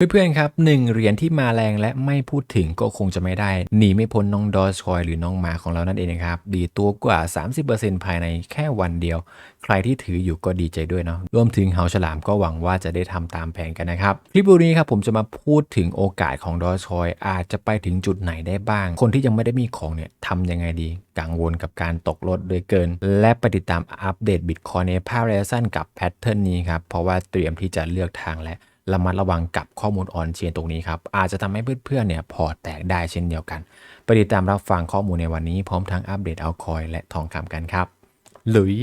เพื่อนๆครับหนึ่งเหรียญที่มาแรงและไม่พูดถึงก็คงจะไม่ได้ หนีไม่พ้นน้องดอชคอยหรือน้องหมาของเรานั่นเองนะครับ ดีตัวกว่า 30%ภายในแค่วันเดียว ใครที่ถืออยู่ก็ดีใจด้วยเนาะรวมถึงเฮาฉลามก็หวังว่าจะได้ทำตามแผนกันนะครับ คลิปนี้ครับผมจะมาพูดถึงโอกาสของดอชอยอาจจะไปถึงจุดไหนได้บ้าง คนที่ยังไม่ได้มีของเนี่ยทำยังไงดี กังวลกับการตกรถโดยเกิน และไปติดตามอัปเดตบิตคอยในภาพระยะสั้นกับแพทเทิร์นนี้ครับเพราะว่าเตรียมที่จะเลือกทางและ ระมัดระวังกับข้อมูลออนเชียนตรงนี้ครับ อาจจะทำให้เพื่อนๆเนี่ยพอแตกได้เช่นเดียวกันไปติดตามรับฟังข้อมูลในวันนี้พร้อมทั้งอัปเดตเอาคอยและทองคำกันครับลุย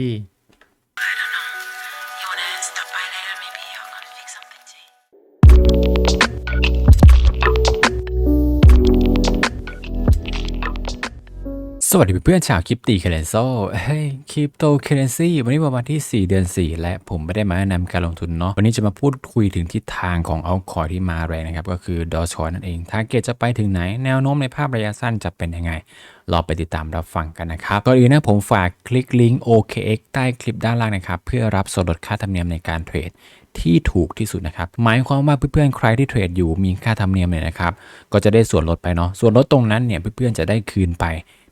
สวัสดีเพื่อนชาวคริปตีเคเรนโซเฮ้ยคริปโตเคเรนซีวันนี้ประมาณที่ 4 เดือน 4 และผมไม่ได้มาแนะนำการลงทุนเนาะวันนี้จะมาพูดคุยถึงทิศทางของเอาคอยที่มาแรงนะครับ ก็คือดอชอยนั่นเองทาร์เก็ตจะไปถึงไหน แนวโน้มในภาพระยะสั้นจะเป็นยังไงรอไปติดตามรับฟังกันนะครับก่อนอื่นนะผมฝากคลิกลิงก์ OKX ใต้คลิปด้านล่างนะครับ เพื่อรับส่วนลดค่าธรรมเนียมในการเทรดที่ถูกที่สุดนะครับ หมายความว่าเพื่อนๆใครที่เทรดอยู่มีค่าธรรมเนียมเนี่ยนะครับ ก็จะได้ส่วนลดไปเนาะ ส่วนลดตรงนั้นเนี่ยเพื่อนๆจะได้คืนไป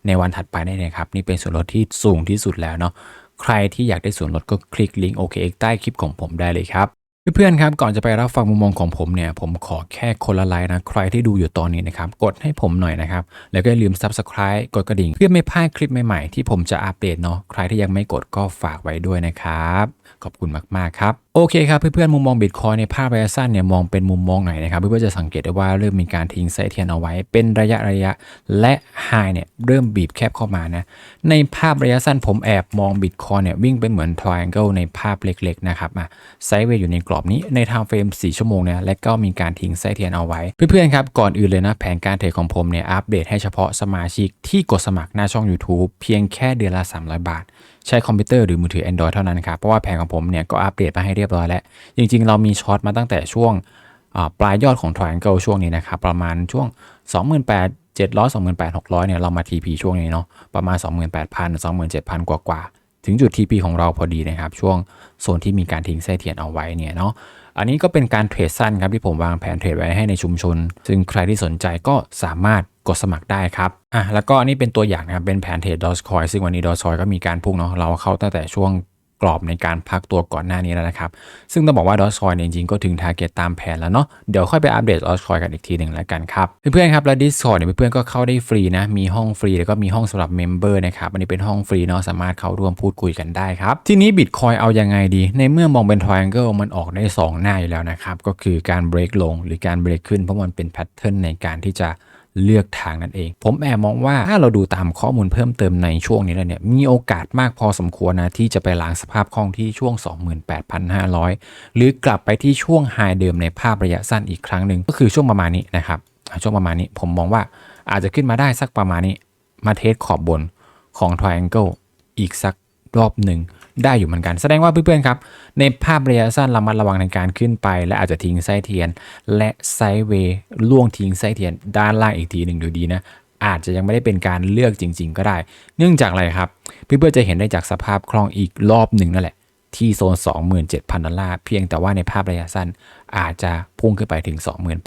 ในวันถัดไปได้เลยครับ นี่เป็นส่วนลดที่สูงที่สุดแล้วเนาะใครที่อยากได้ส่วนลดก็คลิกลิงก์ OKX ใต้คลิปของผมได้เลยครับ เพื่อนๆครับก่อนจะไปรับฟังมุมมองของผมเนี่ยผมขอแค่คนละไลน์นะใครที่ดูอยู่ตอนนี้นะครับกดให้ผมหน่อยนะครับแล้วก็อย่าลืม Subscribe กดกระดิ่ง เพื่อไม่พลาดคลิปใหม่ๆที่ผมจะอัปเดตเนาะใครที่ยังไม่กดก็ฝากไว้ด้วยนะครับขอบคุณมากๆครับโอเคครับเพื่อนๆมุมมองบิตคอยในภาพระยะสั้นเนี่ยมองเป็นมุมมองไหนนะครับเพื่อนๆจะสังเกตได้ว่าเริ่มมีการทิ้งไส้เทียนเอาไว้ เป็นระยะระยะและไฮเนี่ยเริ่มบีบแคบเข้ามานะในภาพระยะสั้นผมแอบมองบิตคอยเนี่ยวิ่งเป็นเหมือน triangle ในภาพเล็กๆนะครับอะไซด์เวย์อยู่ในกรอบนี้ใน time frame 4ชั่วโมงเนี่ยและก็มีการทิ้งไส้เทียนเอาไว้ เพื่อนๆครับก่อนอื่นเลยนะแผนการเทรดของผมเนี่ยอัปเดตให้เฉพาะสมาชิกที่กดสมัครหน้าช่อง YouTube เพียงแค่เดือนละ 300 บาท ใช้คอมพิวเตอร์หรือมือถือ Android เท่านั้นครับเพราะว่าแผนของผมเนี่ยก็อัปเดตมาให้เรียบร้อยแล้ว จริงๆ เรามีช็อตมาตั้งแต่ช่วงปลายยอดของ Triangle ช่วงนี้นะครับประมาณช่วง 28,700 28,600เนี่ยเรามา TP ช่วงนี้เนาะประมาณ 28,000 27,000 กว่ากว่าๆ ถึงจุด TP ของเราพอดีนะครับ ช่วงโซนที่มีการทิ้งไส้เทียนเอาไว้เนี่ยเนาะอันนี้ก็เป็นการเทรดสั้นครับที่ผมวางแผนเทรดไว้ให้ในชุมชน ซึ่งใครที่สนใจก็สามารถกดสมัครได้ครับอะแล้วก็อันนี้เป็นตัวอย่างนะครับเป็นแผนเทรดดอสคอยซึ่งวันนี้ดอสคอยก็มีการพุ่งเนาะเราเข้าตั้งแต่ช่วง กรอบในการพักตัวก่อนหน้านี้แล้วนะครับ ซึ่งต้องบอกว่าดอสคอยจริงๆก็ถึงทาร์เก็ตตามแผนแล้วเนาะเดี๋ยวค่อยไปอัปเดตดอสคอยกันอีกทีหนึ่งแล้วกันครับเพื่อนๆครับแล้ว Discord เนี่ยเพื่อนๆก็เข้าได้ฟรีนะมีห้องฟรีแล้วก็มีห้องสำหรับเมมเบอร์นะครับอันนี้เป็นห้องฟรีเนาะสามารถเข้าร่วมพูดคุยกันได้ครับทีนี้ Bitcoin เอายังไงดี ในเมื่อมองเป็น triangle มันออกได้ 2 หน้าอยู่แล้วนะครับก็คือการ break ลงหรือการ break ขึ้นเพราะมันเป็นแพทเทิร์นในการที่จะ เลือกทางนั่นเอง ผมแอบมองว่าถ้าเราดูตามข้อมูลเพิ่มเติมในช่วงนี้แล้วเนี่ยมีโอกาสมากพอสมควรนะ ที่จะไปล้างสภาพคล่องที่ช่วง 28,500 หรือกลับไปที่ช่วงไฮเดิมในภาพระยะสั้นอีกครั้งหนึ่งก็คือช่วงประมาณนี้นะครับช่วงประมาณนี้ผมมองว่าอาจจะขึ้นมาได้สักประมาณนี้ มาเทสขอบบนของ Triangle อีกสักรอบหนึ่ง ได้อยู่เหมือนกัน แสดงว่าเพื่อนๆครับ ในภาพระยะสั้นระมัดระวังในการขึ้นไป และอาจจะทิ้งไส้เทียน และไซเวย์ล่วงทิ้งไส้เทียน ด้านล่างอีกทีหนึ่งดูดีนะอาจจะยังไม่ได้เป็นการเลือกจริง ๆ ก็ได้ เนื่องจากอะไรครับ เพื่อนๆจะเห็นได้จากสภาพคล่องอีกรอบหนึ่งนั่นแหละที่โซน 27,000 ดอลลาร์ เพียงแต่ว่าในภาพระยะสั้นอาจจะพุ่งขึ้นไปถึง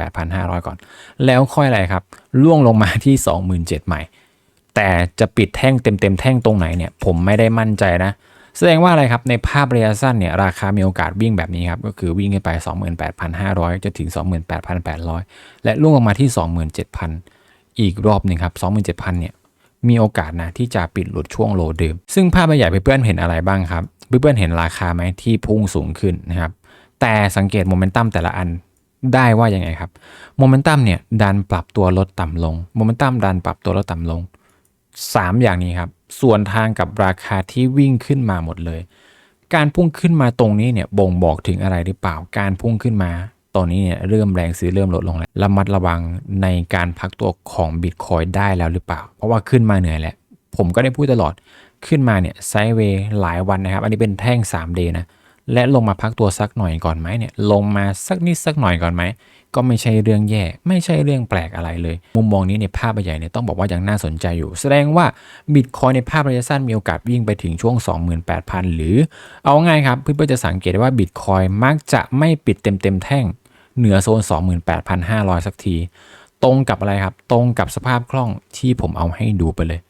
28,500 ก่อน แล้วค่อยอะไรครับ ล่วงลงมาที่ 27,000ใหม่ แต่จะปิดแท่งเต็มๆแท่งตรงไหนเนี่ย ผมไม่ได้มั่นใจนะ แสดงว่าอะไรครับ ในภาพระยะสั้นเนี่ยราคามีโอกาสวิ่งแบบนี้ครับ ก็คือวิ่งขึ้นไป 28,500 จนถึง 28,800 และล่วงลงมาที่ 27,000 อีกรอบหนึ่งครับ 27,000 เนี่ยมีโอกาสนะที่จะปิดหลุดช่วงโลเดิม ซึ่งภาพใหญ่เพื่อนเห็นอะไรบ้างครับ เพื่อนเห็นราคาไหมที่พุ่งสูงขึ้นนะครับ แต่สังเกตโมเมนตัมแต่ละอันได้ว่ายังไงครับ โมเมนตัมเนี่ยดันปรับตัวลดต่ำลง โมเมนตัมดันปรับตัวลดต่ำลง 3 อย่างนี้ครับ ส่วนทางกับราคาที่วิ่งขึ้นมาหมดเลย การพุ่งขึ้นมาตรงนี้เนี่ยบ่งบอกถึงอะไรหรือเปล่า การพุ่งขึ้นมา ตอนนี้เนี่ยเริ่มแรงซื้อเริ่มลดลงแล้วระมัดระวังในการพักตัวของบิตคอยได้แล้วหรือเปล่า เพราะว่าขึ้นมาเหนื่อยแล้วผมก็ได้พูดตลอดขึ้นมาเนี่ยไซด์เวย์หลายวันนะครับ อันนี้เป็นแท่ง 3D นะ และลงมาพักตัวสักหน่อยก่อนไหมเนี่ยลงมาสักนิดสักหน่อยก่อนไหมก็ไม่ใช่เรื่องแย่ ไม่ใช่เรื่องแปลกอะไรเลย มุมมองนี้ในภาพใหญ่เนี่ยต้องบอกว่ายังน่าสนใจอยู่ แสดงว่าบิตคอยในภาพระยะสั้นมีโอกาสวิ่งไปถึงช่วง 28,000 หรือ เอาง่ายครับเพื่อนๆจะสังเกตได้ว่าบิตคอยมักจะไม่ปิดเต็มๆแท่งเหนือโซน 28,500 สักที ตรงกับอะไรครับ ตรงกับสภาพคล่องที่ผมเอาให้ดูไปเลย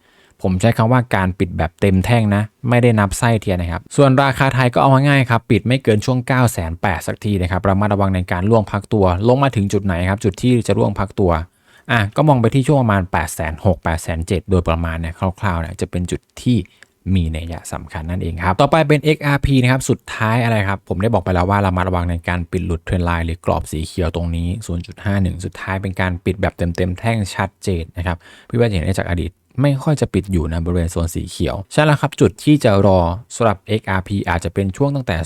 ผมใช้คำว่าการปิดแบบเต็มแท่งนะ ไม่ได้นับไส้เทียนนะครับ ส่วนราคาไทยก็เอาง่ายครับ ปิดไม่เกินช่วง 9 8 0 0 0สักทีนะครับระมัดระวังในการล่วงพักตัว ลงมาถึงจุดไหนครับ จุดที่จะล่วงพักตัวอะก็มองไปที่ช่วงประมาณ 8 6 0 0 0 8 7 0 0โดยประมาณเนี่ยคร่าวๆเนี่ยจะเป็นจุดที่มีนัยสำคัญนั่นเองครับ ต่อไปเป็น XRP นะครับ สุดท้ายอะไรครับ ผมได้บอกไปแล้วว่าระมัดระวังในการปิดหลุดเทรนไลน์หรือกรอบสีเขียวตรงนี้ 0.51 สุดท้ายเป็นการปิดแบบเต็มๆแท่งชัดเจนนะครับ พี่ว่าจะเห็นได้จากอดีต ไม่ค่อยจะปิดอยู่ในบริเวณโซนสีเขียว ใช่แล้วครับ จุดที่จะรอสำหรับ XRP อาจจะเป็นช่วงตั้งแต่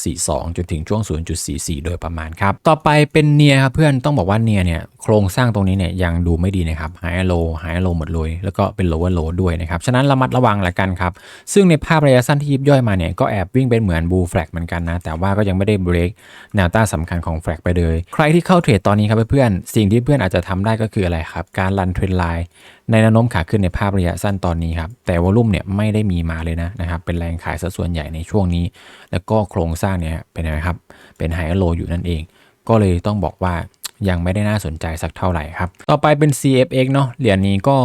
0.42 จนถึงช่วง 0.44 โดยประมาณครับ ต่อไปเป็นเนียครับเพื่อนต้องบอกว่าเนียเนี่ยโครงสร้างตรงนี้เนี่ยยังดูไม่ดีนะครับหายโลหายโลหมดเลย แล้วก็เป็น lower low ด้วยนะครับ ฉะนั้นระมัดระวังละกันครับ ซึ่งในภาพระยะสั้นที่ยิบย่อยมาเนี่ยก็แอบวิ่งเป็นเหมือนบูแฟลกเหมือนกันนะ แต่ว่าก็ยังไม่ได้เบรกแนวต้านสำคัญของแฟลกไปเลย ใครที่เข้าเทรดตอนนี้ครับเพื่อนๆสิ่งที่เพื่อนอาจจะทำได้ก็คืออะไรครับ การรันเทรนไลน์ในแนวโน้มขาขึ้นในภาพระยะสั้นตอนนี้ครับ แต่วอลุ่มเนี่ยไม่ได้มีมาเลยนะนะครับ เป็นแรงขายซะส่วนใหญ่ในช่วงนี้ แล้วก็โครงสร้างเนี่ยเป็นอะไรครับ เป็นไฮโลอยู่นั่นเอง ก็เลยต้องบอกว่ายังไม่ได้น่าสนใจสักเท่าไหร่ครับ ต่อไปเป็น CFX เนาะ เหรียญนี้ก็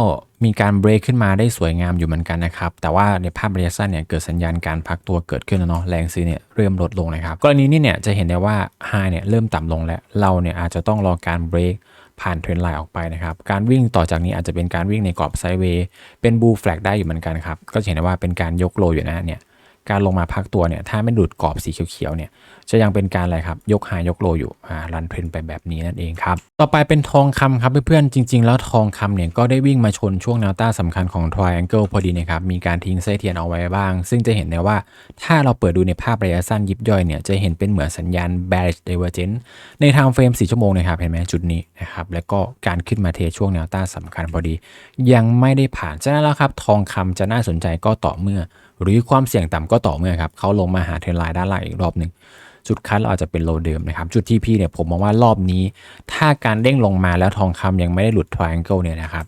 มีการเบรกขึ้นมาได้สวยงามอยู่เหมือนกันนะครับ แต่ว่าในภาพระยะสั้นเนี่ยเกิดสัญญาณการพักตัวเกิดขึ้นแล้วเนาะ แรงซื้อเนี่ยเริ่มลดลงนะครับ กรณีนี้เนี่ยจะเห็นได้ว่าไฮเนี่ยเริ่มต่ำลงแล้ว เราเนี่ยอาจจะต้องรอการเบรก ผ่านเทรนไลน์ออกไปนะครับ การวิ่งต่อจากนี้อาจจะเป็นการวิ่งในกรอบไซด์เวย์เป็นบูแฟลกได้อยู่เหมือนกันครับ ก็เห็นได้ว่าเป็นการยกโลอยู่นะเนี่ย การลงมาพักตัวเนี่ยถ้าไม่หลุดกรอบสีเขียวๆเนี่ยจะยังเป็นการอะไรครับยกหายกโลอยู่อ่ารันเทรนไปแบบนี้นั่นเองครับต่อไปเป็นทองคำครับเพื่อนๆจริง ๆ แล้วทองคำเนี่ยก็ได้วิ่งมาชนช่วงแนวต้านสำคัญของ Triangle พอดีนะครับมีการทิ้งไส้เทียนเอาไว้บ้าง ซึ่งจะเห็นได้ว่าถ้าเราเปิดดูในภาพระยะสั้นยิบย่อยเนี่ยจะเห็นเป็นเหมือนสัญญาณ bearish divergence ในทางเฟรม4ชั่วโมงนะครับเห็นไหมจุดนี้นะครับแล้วก็การขึ้นมาเทช่วงแนวต้านสำคัญพอดี ยังไม่ได้ผ่านฉะนั้นแล้วครับทองคำจะน่าสนใจก็ต่อเมื่อ หรือความเสี่ยงต่ำก็ต่อเมื่อครับเขาลงมาหาเทรนไลน์ด้านล่างอีกรอบหนึ่งจุดคัดเราอาจจะเป็นโลเดิมนะครับ จุดที่พี่เนี่ยผมมองว่ารอบนี้ ถ้าการเด้งลงมาแล้วทองคำยังไม่ได้หลุดทริแองเกิลเนี่ยนะครับ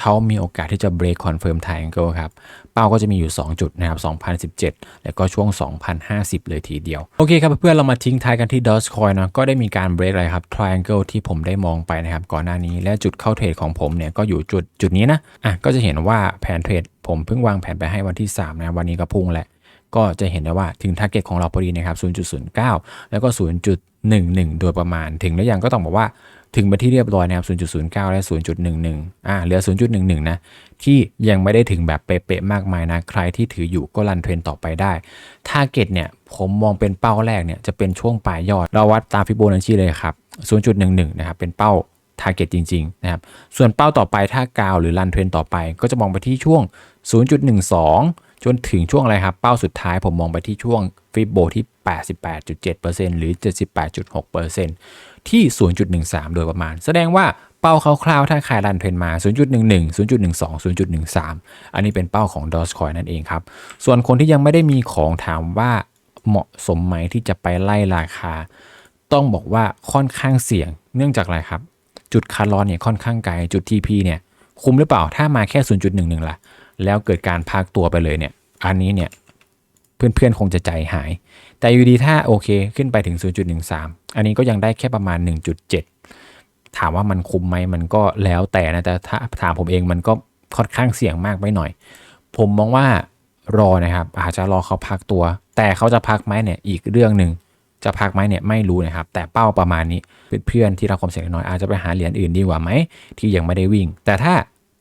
เขามีโอกาสที่จะ break confirm triangle ครับ เป้าก็จะมีอยู่ 2 จุดนะครับ 2017 แล้วก็ช่วง 2050 เลยทีเดียว โอเคครับเพื่อนๆเรามาทิ้งท้ายกันที่ Dogecoin เนาะก็ได้มีการ break อะไรครับ triangle ที่ผมได้มองไปนะครับ ก่อนหน้านี้และจุดเข้าเทรดของผมเนี่ยก็อยู่จุดจุดนี้นะอะก็จะเห็นว่าแผนเทรดผมเพิ่งวางแผนไปให้วันที่ 3 นะ วันนี้ก็พุ่งแหละ ก็จะเห็นได้ว่าถึง t a r g e t ของเราพอดีนะครับ 0.09 แล้วก็ 0.11 โดยประมาณ ถึงแล้วยังก็ต้องบอกว่าถึงไปที่เรียบร้อยนะครับ 0.09 และ 0.11 อ่า เหลือ 0.11 นะ ที่ยังไม่ได้ถึงแบบเป๊ะๆ มากมายนะ ใครที่ถืออยู่ก็รันเทรนต่อไปได้ t a r g e t เนี่ย ผมมองเป็นเป้าแรกเนี่ย จะเป็นช่วงปลายยอด เราวัดตามฟิโบนัชชีเลยครับ 0.11 นะครับ เป็นเป้าทาร์เก็ตจริง ๆ นะครับ ส่วนเป้าต่อไปถ้ากาวหรือรันเทรนต่อไป ก็จะมองไปที่ช่วง 0.12 จนถึงช่วงอะไรครับเป้าสุดท้ายผมมองไปที่ช่วงฟิโบที่ 88.7%หรือ 78.6%ที่ 0.13 โดยประมาณ แสดงว่าเป้าคร่าวๆ ถ้าใครรันเทรนมา 0.11 0.12 0.13 อันนี้เป็นเป้าของ Dogecoin นั่นเองครับ ส่วนคนที่ยังไม่ได้มีของถามว่าเหมาะสมไหมที่จะไปไล่ราคา ต้องบอกว่าค่อนข้างเสี่ยง เนื่องจากอะไรครับ จุดคาร์ลอนเนี่ยค่อนข้างไกล จุด TP เนี่ย คุ้มหรือเปล่า ถ้ามาแค่ 0.11ล่ะ แล้วเกิดการพักตัวไปเลยเนี่ย อันนี้เนี่ยเพื่อนๆคงจะใจหาย แต่อยู่ดีถ้าโอเคขึ้นไปถึง 0.13 อันนี้ก็ยังได้แค่ประมาณ 1.7 ถามว่ามันคุ้มไหมมันก็แล้วแต่นะ แต่ถ้าถามผมเองมันก็ค่อนข้างเสี่ยงมากไปหน่อย ผมมองว่ารอนะครับ อาจจะรอเขาพักตัว แต่เขาจะพักไหมเนี่ยอีกเรื่องหนึ่งจะพักไหมเนี่ยไม่รู้นะครับ แต่เป้าประมาณนี้เพื่อนๆที่รับความเสี่ยงน้อยอาจจะไปหาเหรียญอื่นดีกว่าไหมที่ยังไม่ได้วิ่ง แต่ถ้า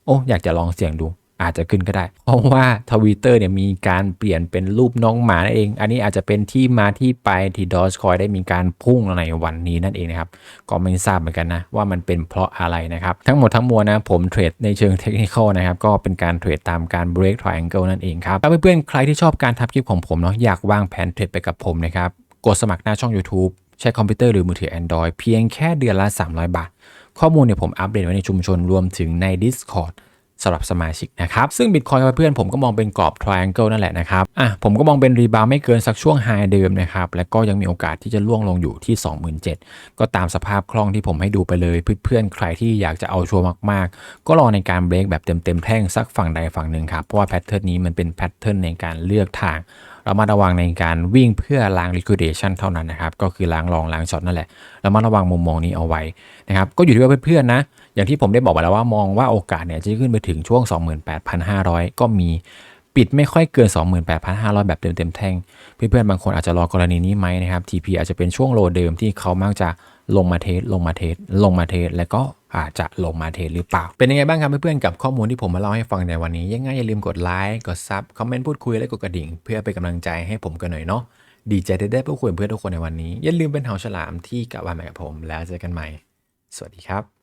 โอ้อยากจะลองเสี่ยงดู อาจจะขึ้นก็ได้ เพราะว่าทวิตเตอร์เนี่ยมีการเปลี่ยนเป็นรูปน้องหมานั่นเอง อันนี้อาจจะเป็นที่มาที่ไปที่ดอ g คอยได้มีการพุ่งในวันนี้นั่นเองนะครับ ก็ไม่ทราบเหมือนกันนะ ว่ามันเป็นเพราะอะไรนะครับ ทั้งหมดทั้งมวลนะผมเทรดในเชิงเทคนิคนะครับ ก็เป็นการเทรดตามการ break triangle นั่นเองครับถ้าเพื่อนๆใครที่ชอบการทำคลิปของผมเนาะอยากวางแผนเทรดไปกับผมนะครับกดสมัครหน้าช่อง YouTube ใช้คอมพิวเตอร์หรือมือถือ Android เพียงแค่เดือนละ 300 บาท ข้อมูลเนี่ยผมอัปเดตไว้ในชุมชนรวมถึงใน Discord สำหรับสมาชิกนะครับ ซึ่ง Bitcoin เพื่อนผมก็มองเป็นกรอบ triangle นั่นแหละนะครับอะผมก็มองเป็นรีบาวไม่เกินสักช่วงไฮเดิมนะครับ และก็ยังมีโอกาสที่จะล่วงลงอยู่ที่ 27,000 ก็ตามสภาพคล่องที่ผมให้ดูไปเลย เพื่อนๆ ใครที่อยากจะเอาชัวร์มากๆ ก็รอในการเบรกแบบเต็มๆแท่งสักฝั่งใดฝั่งหนึ่งครับ เพราะว่าแพทเทิร์นนี้มันเป็นแพทเทิร์นในการเลือกทาง รามาระวังในการวิ่งเพื่อล้าง liquidation เท่านั้นนะครับ ก็คือล้างรองล้างช็อตนั่นแหละเรามาระวังมุมมองนี้เอาไว้นะครับ ก็อยู่ที่ว่าเพื่อนๆนะ อย่างที่ผมได้บอกไปแล้วว่ามองว่าโอกาสเนี่ยจะขึ้นไปถึงช่วง 28,500 ก็มีปิดไม่ค่อยเกิน 28,500 แบบเต็มเต็มๆแท่ง เพื่อนๆบางคนอาจจะรอกรณีนี้ไหมนะครับ TP อาจจะเป็นช่วงโลเดิมที่เขามักจะ ลงมาเทสลงมาเทสลงมาเทสแล้วก็อาจจะลงมาเทสหรือเปล่า เป็นยังไงบ้างครับเพื่อนๆกับข้อมูลที่ผมมาเล่าให้ฟังในวันนี้ ยังไงอย่าลืมกดไลค์กดซับคอมเมนต์พูดคุยและกดกระดิ่ง เพื่อเป็นกำลังใจให้ผมกันหน่อยเนาะดีใจที่ได้พูดคุยเพื่อนทุกคนในวันนี้อย่าลืมเป็นเฮาฉลามที่กลับมาใหม่กับผม แล้วเจอกันใหม่ สวัสดีครับ